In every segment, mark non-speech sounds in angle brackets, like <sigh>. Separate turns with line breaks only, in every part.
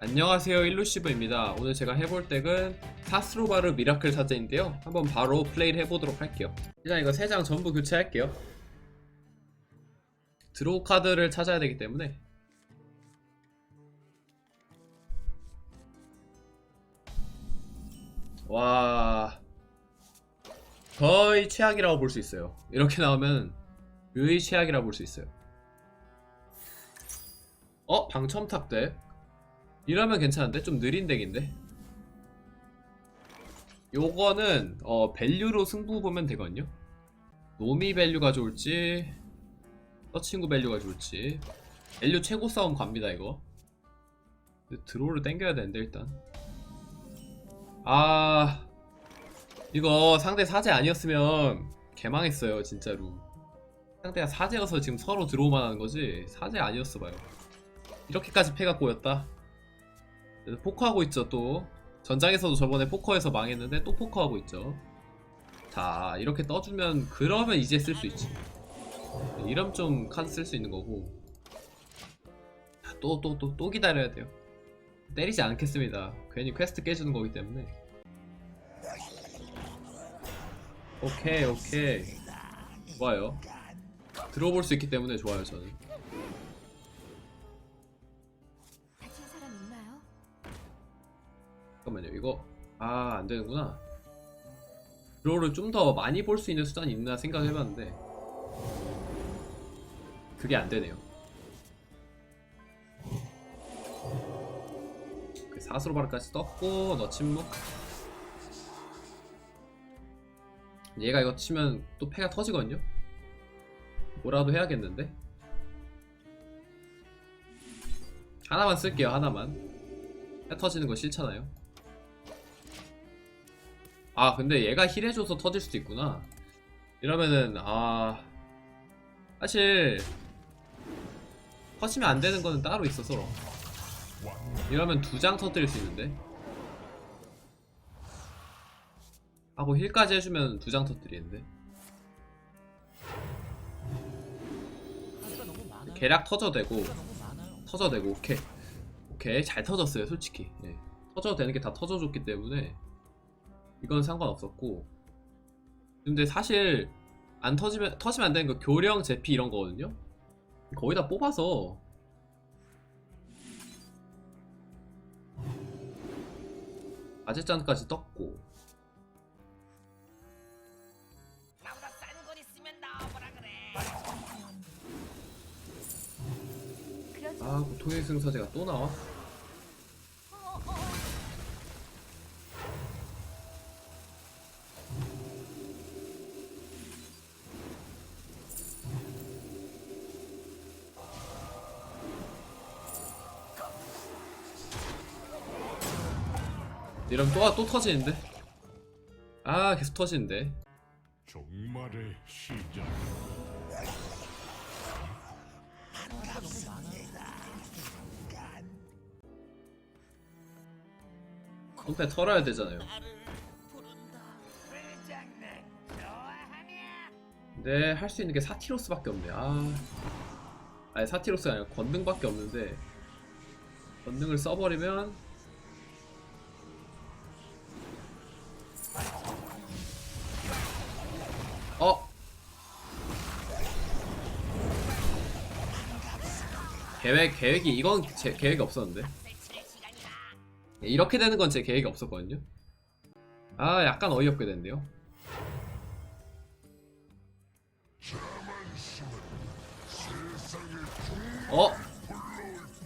안녕하세요 일루시브입니다. 오늘 제가 해볼 덱은 사스로바르 미라클 사제인데요. 한번 바로 플레이를 해보도록 할게요. 일단 이거 3장 전부 교체할게요. 드로우 카드를 찾아야 되기 때문에. 와 거의 최악이라고 볼 수 있어요. 이렇게 나오면 거의 최악이라고 볼 수 있어요. 어? 방첨탑 덱 이러면 괜찮은데? 좀 느린 덱인데? 요거는 어 밸류로 승부 보면 되거든요. 노미 밸류가 좋을지 서친구 밸류가 좋을지. 밸류 최고 싸움 갑니다 이거. 드로우를 땡겨야 되는데 일단. 아 이거 상대 사제 아니었으면 개망했어요 진짜로. 상대가 사제여서 지금 서로 드로우만 하는 거지 사제 아니었어 봐요. 이렇게까지 패가 꼬였다 포커하고 있죠 또. 전장에서도 저번에 포커에서 망했는데 또 포커하고 있죠. 자 이렇게 떠주면 그러면 이제 쓸 수 있지. 이러면 좀 카드 쓸수 있는 거고. 또 또 또 또 기다려야 돼요. 때리지 않겠습니다. 괜히 퀘스트 깨주는 거기 때문에. 오케이 오케이. 좋아요. 들어볼 수 있기 때문에 좋아요 저는 잠깐만요. 이거 아 안되는구나. 드로우를 좀 더 많이 볼 수 있는 수단이 있나 생각해봤는데 그게 안되네요. 그 사스로 바르까지 떴고 너 침묵. 얘가 이거 치면 또 패가 터지거든요? 뭐라도 해야겠는데? 하나만 쓸게요 하나만. 패 터지는 거 싫잖아요 아 근데 얘가 힐해줘서 터질 수도 있구나. 이러면은 아. 사실 터지면 안 되는 거는 따로 있어서 이러면 두 장 터뜨릴 수 있는데? 하고 힐까지 해주면 두 장 터뜨리는데? 계략 터져도 되고 터져도 되고 오케이. 오케이 잘 터졌어요 솔직히. 예. 터져도 되는 게 다 터져줬기 때문에 이건 상관없었고. 근데 사실 안 터지면 터지면 안 되는 거 교령 제피 이런 거거든요? 거의 다 뽑아서. 아재짠까지 떴고. 아 고통의 승사제가 또 나와? 이러면 또, 또 터지는데? 아 계속 터지는데
종말의 시작.
손패 털어야 되잖아요? 근데 할 수 있는 게 사티로스밖에 없네. 아, 아니 사티로스가 아니라 권능밖에 없는데 권능을 써버리면 계획 계획이 이건 제 계획이 없었는데. 이렇게 되는 건 제 계획이 없었거든요. 아 약간 어이없게 됐네요. 어?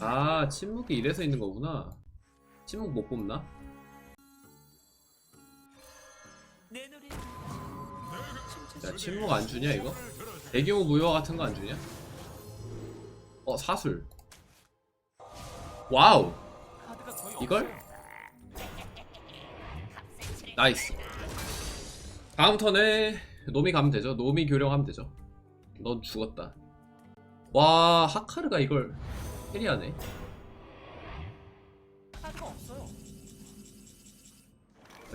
아 침묵이 이래서 있는 거구나. 침묵 못 뽑나? 야 침묵 안 주냐 이거? 대규모 무효화 같은 거 안 주냐? 어 사술. 와우. 이걸? 나이스. 다음 턴에 노미 가면 되죠. 노미 교령하면 되죠. 넌 죽었다. 와 하카르가 이걸 캐리하네.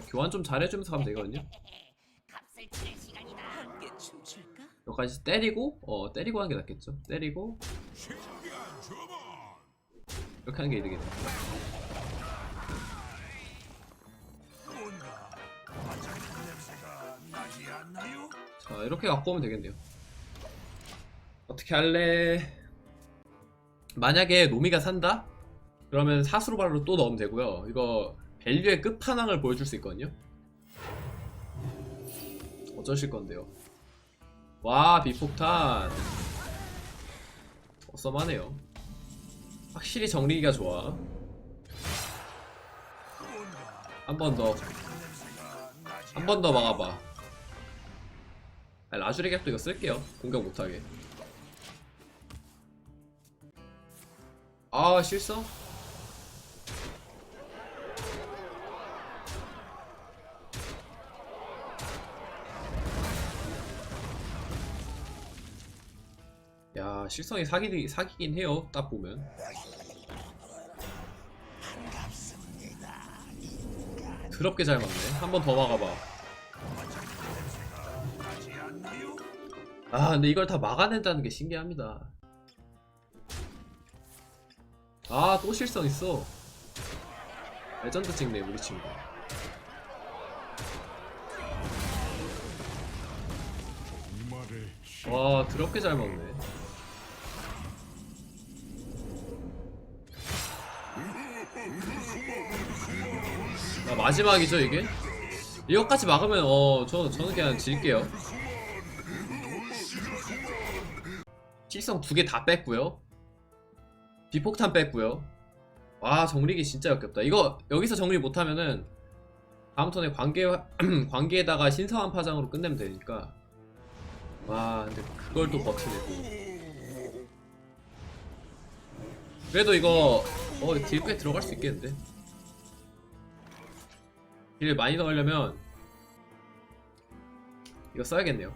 교환 좀 잘해주면서 가면 되거든요.
춤출까?
여기까지 때리고 어 때리고 하는 게 낫겠죠. 때리고 이렇게 하는 게 이득이네? 자 이렇게 갖고 오면 되겠네요. 어떻게 할래? 만약에 노미가 산다? 그러면 사수로발로 또 넣으면 되고요. 이거 밸류의 끝판왕을 보여줄 수 있거든요. 어쩌실 건데요? 와 비폭탄. 어썸하네요 확실히 정리기가 좋아 한 번 더 한 번 더 막아봐 아, 라주리 갭도 이거 쓸게요. 공격 못하게. 아 실성? 야 실성이 사기 사기긴 해요. 딱 보면. 더럽게 잘 막네. 한 번 더 막아봐. 아 근데 이걸 다 막아낸다는 게 신기합니다 아 또 실성 있어 레전드 찍네 우리 친구 와 더럽게 잘 먹네 마지막이죠 이게? 이것까지 막으면 어 저, 저는 그냥 질게요. 실성 두 개 다 뺐고요. 비폭탄 뺐고요. 와 정리기 진짜 역겹다. 이거 여기서 정리 못하면은 다음 턴에 관계 <clears throat> 관계에다가 신성한 파장으로 끝내면 되니까. 와 근데 그걸 또 버티네. 그래도 이거 어 딜 꽤 들어갈 수 있겠는데 딜 많이 넣으려면 이거 써야겠네요.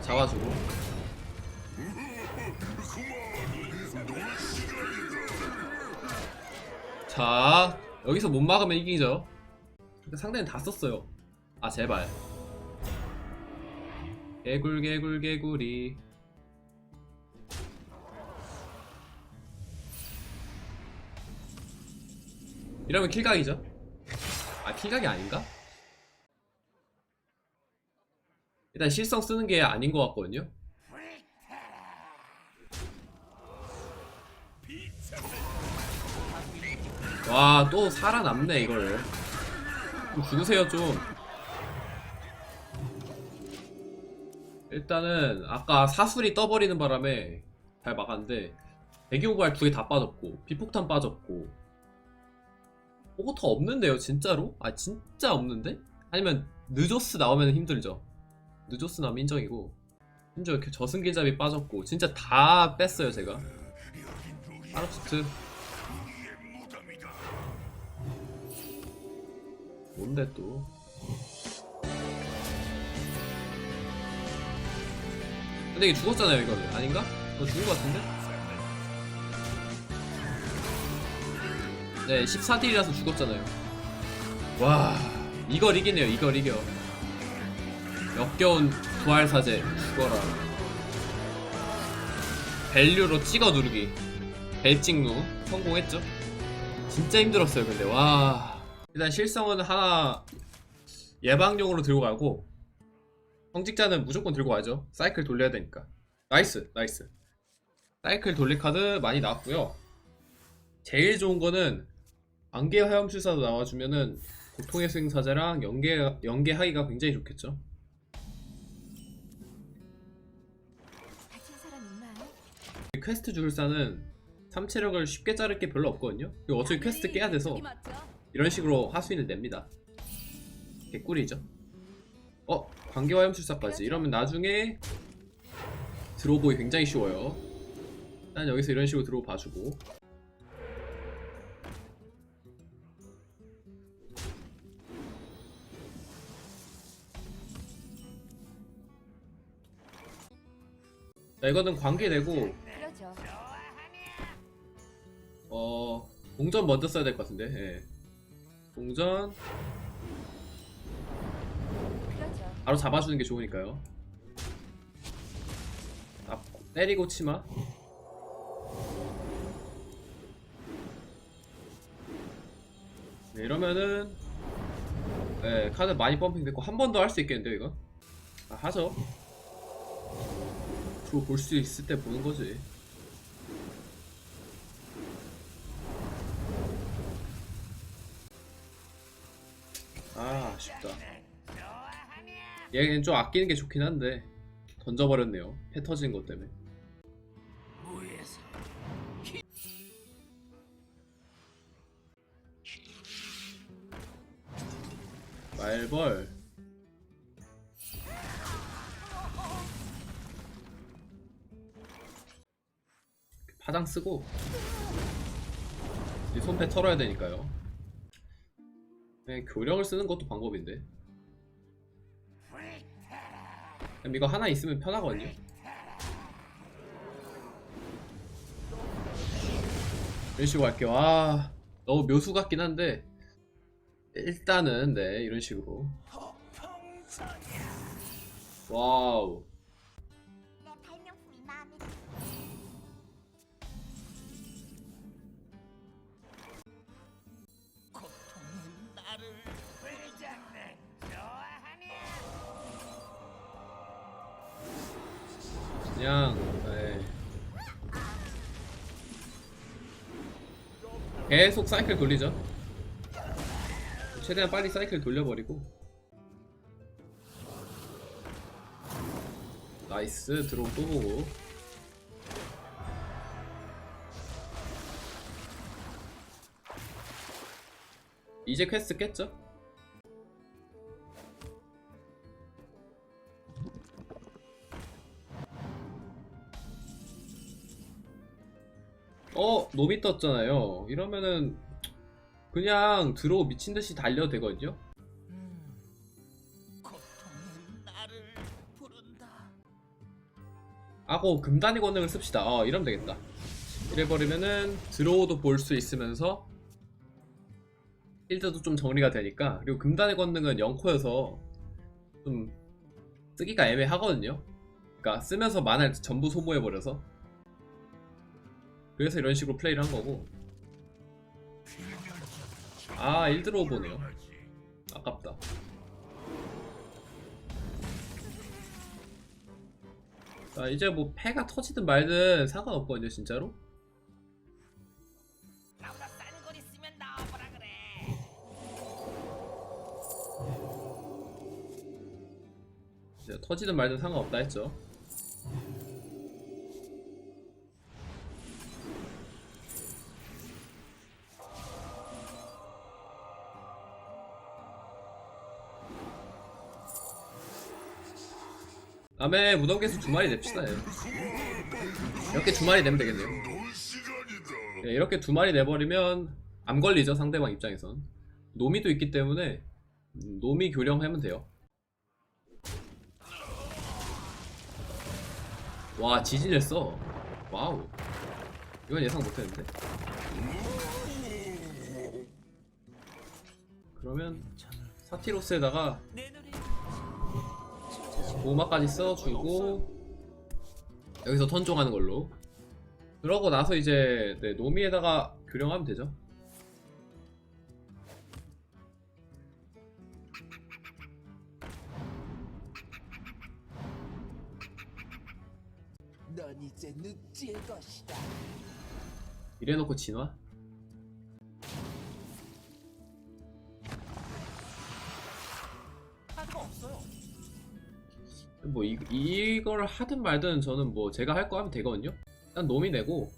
잡아주고. 자 여기서 못 막으면 이기죠. 상대는 다 썼어요. 아 제발. 개굴 개굴 개굴이 이러면 킬각이죠? 아 킬각이 아닌가? 일단 실성 쓰는 게 아닌 것 같거든요. 와 또 살아남네 이걸. 좀 죽으세요 좀. 일단은 아까 사술이 떠버리는 바람에 잘 막았는데 배기오발 두 개 다 빠졌고 비폭탄 빠졌고 뭐가 더 없는데요 진짜로? 아 진짜 없는데? 아니면 느조스 나오면 힘들죠 느조스 나오면 인정이고 심지어 이렇게 저승길잡이 빠졌고 진짜 다 뺐어요 제가 아랍스트 뭔데 또 근데 이게 죽었잖아요 이거는 아닌가? 이거 죽은 것 같은데? 네 14딜이라서 죽었잖아요. 와. 이걸 이기네요 이걸 이겨. 역겨운 부활사제 죽어라. 밸류로 찍어 누르기. 벨찍누 성공했죠? 진짜 힘들었어요 근데. 와. 일단 실성은 하나 예방용으로 들고 가고 성직자는 무조건 들고 가죠. 사이클 돌려야 되니까. 나이스 나이스. 사이클 돌릴 카드 많이 나왔고요. 제일 좋은 거는 안개 화염술사도 나와주면은 고통의 수행사제랑 연계 연계하기가 굉장히 좋겠죠? 퀘스트 주술사는 삼체력을 쉽게 자를 게 별로 없거든요? 그리고 어차피 퀘스트 깨야 돼서 이런 식으로 하수인을 냅니다. 개꿀이죠? 어? 관계화염술사까지. 이러면 나중에 들어오보기 굉장히 쉬워요. 일단 여기서 이런 식으로 들어오 봐주고 자 이거는 관계되고
그러죠.
어 동전 먼저 써야 될 것 같은데 예.
그러죠.
바로 잡아주는 게 좋으니까요 때리고 치마 네, 이러면은 네, 카드 많이 펌핑 됐고 한 번 더 할 수 있겠는데요 이거? 아, 하죠 그거 볼 수 있을 때 보는 거지. 아 아쉽다. 얘는 좀 아끼는 게 좋긴 한데 던져버렸네요. 패 터진 것 때문에. 말벌 파장 쓰고 이제 손패 털어야 되니까요. 그냥 교령을 쓰는 것도 방법인데. 그럼 이거 하나 있으면 편하거든요. 이런 식으로 할게요. 아 너무 묘수 같긴 한데 일단은 네 이런 식으로. 와우 그냥 네. 계속 사이클 돌리죠 최대한 빨리 사이클 돌려버리고 나이스 드로우 또 보고 이제 퀘스트 깼죠? 노비 떴잖아요. 이러면은 그냥 드로우 미친듯이 달려도 되거든요. 하고 금단의 권능을 씁시다. 어 이러면 되겠다. 이래버리면은 드로우도 볼 수 있으면서 필드도 좀 정리가 되니까. 그리고 금단의 권능은 0코여서 좀 쓰기가 애매하거든요. 그러니까 쓰면서 만화를 전부 소모해버려서 그래서 이런 식으로 플레이를 한 거고. 아 1드로우 보네요. 아깝다. 자 이제 뭐 패가 터지든 말든 상관없거든요 진짜로. 이제 터지든 말든 상관없다 했죠 다음에 무덤 개수 두 마리 냅시다 예. 이렇게 두 마리 내면 되겠네요. 예, 이렇게 두 마리 내버리면 암 걸리죠 상대방 입장에선. 노미도 있기 때문에 음, 노미 교령하면 돼요. 와 지진을 써 와우. 이건 예상 못했는데. 그러면 사티로스에다가 보호막까지 써주고 여기서 턴종하는 걸로 그러고 나서 이제 네, 노미에다가 교령하면 되죠
넌 이제 늑지의 것이다.
이래놓고 진화?
카드가 없어요.
뭐 이, 이걸 하든 말든 저는 뭐 제가 할 거 하면 되거든요. 일단 노미 내고?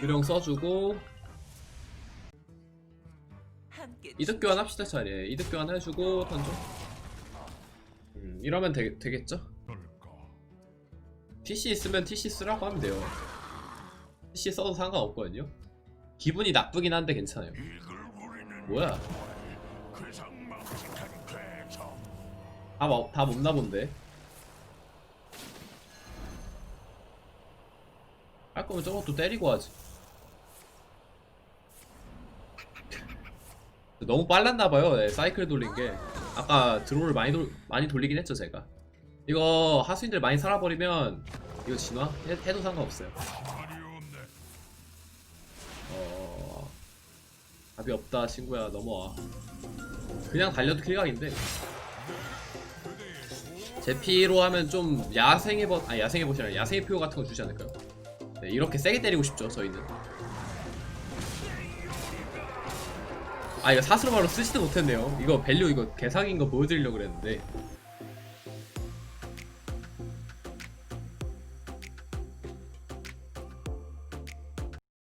교령 써주고 이득 교환 합시다 차라리. 이득 교환 해주고 던져. 음, 이러면 되, 되겠죠? TC 있으면 TC 쓰라고 하면 돼요. TC 써도 상관없거든요. 기분이 나쁘긴 한데 괜찮아요. 뭐야 다, 뭐- 다 못나 본데. 할 거면 저것도 때리고 하지. 너무 빨랐나봐요 네, 사이클 돌린 게. 아까 드로를 많이, 돌, 많이 돌리긴 했죠 제가. 이거 하수인들 많이 살아버리면 이거 진화? 해, 해도 상관없어요. 어 답이 없다 친구야. 넘어와. 그냥 달려도 킬각인데 제피로 하면 좀 야생의 버, 아 야생의 버시라 야생의 표효 같은 거 주지 않을까요? 네, 이렇게 세게 때리고 싶죠 저희는. 아 이거 사스로 바로 쓰지도 못했네요. 이거 밸류 이거 개사기인 거 보여드리려고 그랬는데